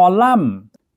คอลัมน์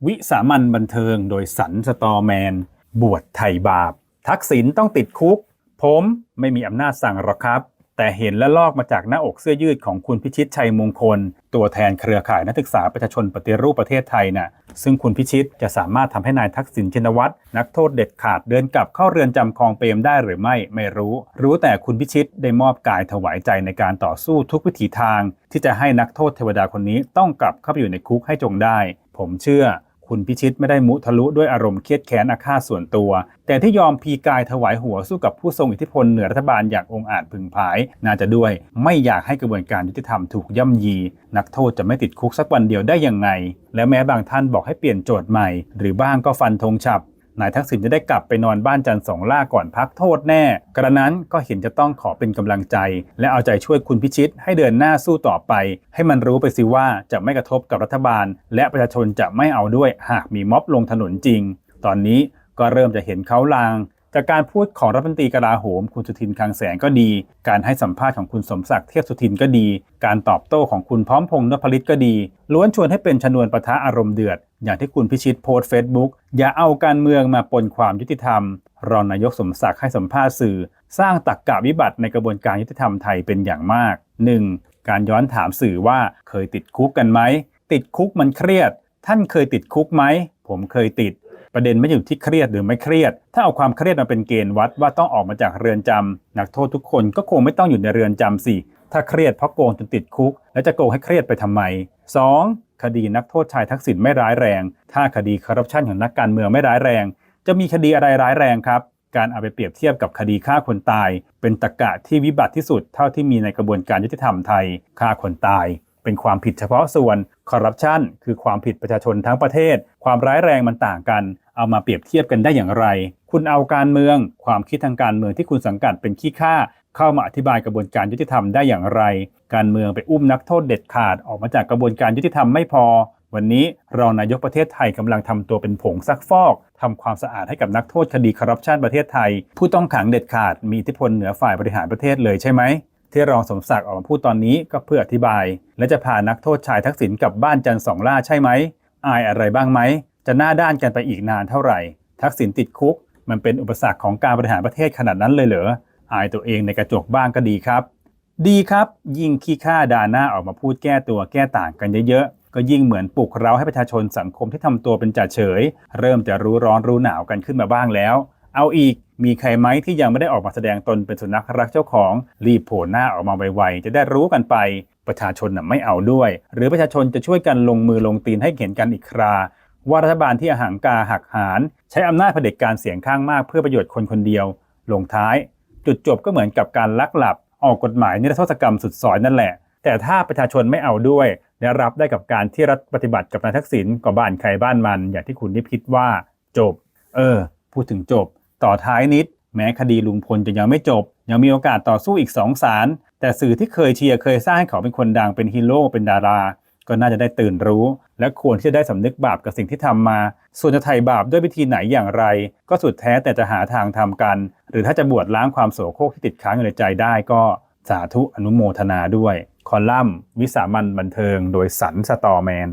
วิสามันบันเทิงโดยสันสตอแมน บวชไทยบาป ทักษิณต้องติดคุก ผมไม่มีอำนาจสั่งหรอกครับ แต่เห็นและลอกมาจากหน้าอกเสื้อยืดของคุณพิชิตชัยมงคล ตัวแทนเครือข่ายนักศึกษาประชาชนปฏิรูปประเทศไทยน่ะซึ่งคุณพิชิตจะสามารถทำให้นายทักษิณชินวัตรนักโทษเด็ดขาดเดินกลับเข้าเรือนจำคลองเปรมได้หรือไม่ไม่รู้ รู้แต่คุณพิชิตได้มอบกายถวายใจในการต่อสู้ทุกวิถีทาง ที่จะให้นักโทษเทวดาคนนี้ต้องกลับเข้าไปอยู่ในคุกให้จงได้ ผมเชื่อ คุณพิชิตไม่ได้มุทะลุด้วยอารมณ์เครียดแค้นอาฆาตส่วนตัว แต่ที่ยอมพีกายถวายหัวสู้กับผู้ทรงอิทธิพลเหนือรัฐบาลอย่างองอาจพึงผาย น่าจะด้วยไม่อยากให้กระบวนการยุติธรรมถูกย่ำยี นักโทษจะไม่ติดคุกสักวันเดียวได้ยังไง และแม้บางท่านบอกให้เปลี่ยนโจทย์ใหม่ หรือบ้างก็ฟันธงฉับ นายทักษิณจะได้กลับไปนอนบ้านจันทร์สองล่าก่อนพักโทษแน่ กระนั้นก็เห็นจะต้องขอเป็นกำลังใจ และเอาใจช่วยคุณพิชิตให้เดินหน้าสู้ต่อไป ให้มันรู้ไปสิว่าจะไม่กระทบกับรัฐบาล และประชาชนจะไม่เอาด้วยหากมีม็อบลงถนนจริง ตอนนี้ก็เริ่มจะเห็นเขาลาง จากการพูดของรัฐมนตรีกลาโหม คุณสุทินคลังแสงก็ดี การให้สัมภาษณ์ของคุณสมศักดิ์เทพสุทินก็ดี การตอบโต้ของคุณพร้อมพงษ์นพลิตก็ดี ล้วนชวนให้เป็นชนวนประทะอารมณ์เดือด อย่างที่คุณพิชิตโพสเฟซบุ๊กอย่าเอาการเมืองมาปนความยุติธรรม รองนายกสมศักดิ์ให้สัมภาษณ์สื่อ สร้างตักกะวิบัติในกระบวนการยุติธรรมไทยเป็นอย่างมาก 1. การย้อนถามสื่อว่าเคยติดคุกกันไหมติดคุกมันเครียด ท่านเคยติดคุกไหมผมเคยติด ประเด็นไม่อยู่ที่เครียดหรือไม่เครียด ถ้าเอาความเครียดมาเป็นเกณฑ์วัดว่าต้องออกมาจากเรือนจำนักโทษทุกคนก็คงไม่ต้องอยู่ในเรือนจำสิ ถ้าเครียดเพราะโกงจนติดคุก แล้วจะโกงให้เครียดไปทำไม 2. คดีนักโทษชายทักษิณไม่ร้ายแรง ถ้าคดีคอร์รัปชันของนักการเมืองไม่ร้ายแรง จะมีคดีอะไรร้ายแรงครับการเอาไปเปรียบเทียบกับคดีฆ่าคนตาย เป็นตรกกะที่วิบัติที่สุดเท่าที่มีในกระบวนการยุติธรรมไทยฆ่าคนตาย เป็นความผิดเฉพาะส่วนคอร์รัปชันคือความผิดประชาชนทั้งประเทศ ความร้ายแรงมันต่างกัน เอามาเปรียบเทียบกันได้อย่างไร คุณเอาการเมือง ความคิดทางการเมืองที่คุณสังกัดเป็นขี้ข้าเข้ามาอธิบายกระบวนการยุติธรรมได้อย่างไร การเมืองไปอุ้มนักโทษเด็ดขาดออกมาจากกระบวนการยุติธรรมไม่พอ วันนี้รองนายกประเทศไทยกำลังทำตัวเป็นผงซักฟอกทำความสะอาดให้กับนักโทษคดีคอร์รัปชันประเทศไทย ผู้ต้องขังเด็ดขาดมีอิทธิพลเหนือฝ่ายบริหารประเทศเลยใช่ไหม ที่รองสมศักดิ์ออกมาพูดตอนนี้ก็เพื่ออธิบาย และจะพานักโทษชายทักษิณกลับบ้านจันทร์สองล่าใช่ไหมอายอะไรบ้างไหม จะหน้าด้านกันไปอีกนานเท่าไหร่ ทักษิณติดคุก มันเป็นอุปสรรคของการบริหารประเทศขนาดนั้นเลยเหรออายตัวเองในกระจกบ้างก็ดีครับ ดีครับ ยิ่งขี้ข้าด่าหน้าออกมาพูดแก้ตัวแก้ต่างกันเยอะๆก็ยิ่งเหมือนปลุกเร้าให้ประชาชนสังคมที่ทำตัวเป็นจ่าเฉย เริ่มจะรู้ร้อนรู้หนาวกันขึ้นมาบ้างแล้ว เอาอีก มีใครไหมที่ยังไม่ได้ออกมาแสดงตนเป็นสุนัขรักเจ้าของ รีบโผล่หน้าออกมาไวๆจะได้รู้กันไป ประชาชนไม่เอาด้วย หรือประชาชนจะช่วยกันลงมือลงตีนให้เห็นกันอีกครา ว่ารัฐบาลที่อาหังกาหักหานใช้อำนาจเผด็จการเสียงข้างมากเพื่อประโยชน์คนคนเดียว ลงท้าย จุดจบก็เหมือนกับการลักหลับ ออกกฎหมายนิรโทษกรรมสุดซอยนั่นแหละ แต่ถ้าประชาชนไม่เอาด้วยและรับได้กับการที่รัฐปฏิบัติกับนายทักษิณก็บ้านใครบ้านมัน อย่างที่คุณนิพิษว่า จบ เออ พูดถึงจบ ต่อท้ายนิด แม้คดีลุงพลจะยังไม่จบ ยังมีโอกาสต่อสู้อีกสองศาลแต่สื่อที่เคยเชียร์เคยสร้างให้เขาเป็นคนดังเป็นฮีโร่เป็นดารา ก็น่าจะได้ตื่นรู้ และควรที่จะได้สำนึกบาปกับสิ่งที่ทำมา ส่วนจะไถ่บาปด้วยวิธีไหนอย่างไร ก็สุดแท้แต่จะหาทางทำกัน หรือถ้าจะบวชล้างความโสโครกที่ติดค้างอยู่ในใจได้ก็สาธุอนุโมทนาด้วย คอลัมน์ วิสามันบันเทิง โดยสันสตอแมน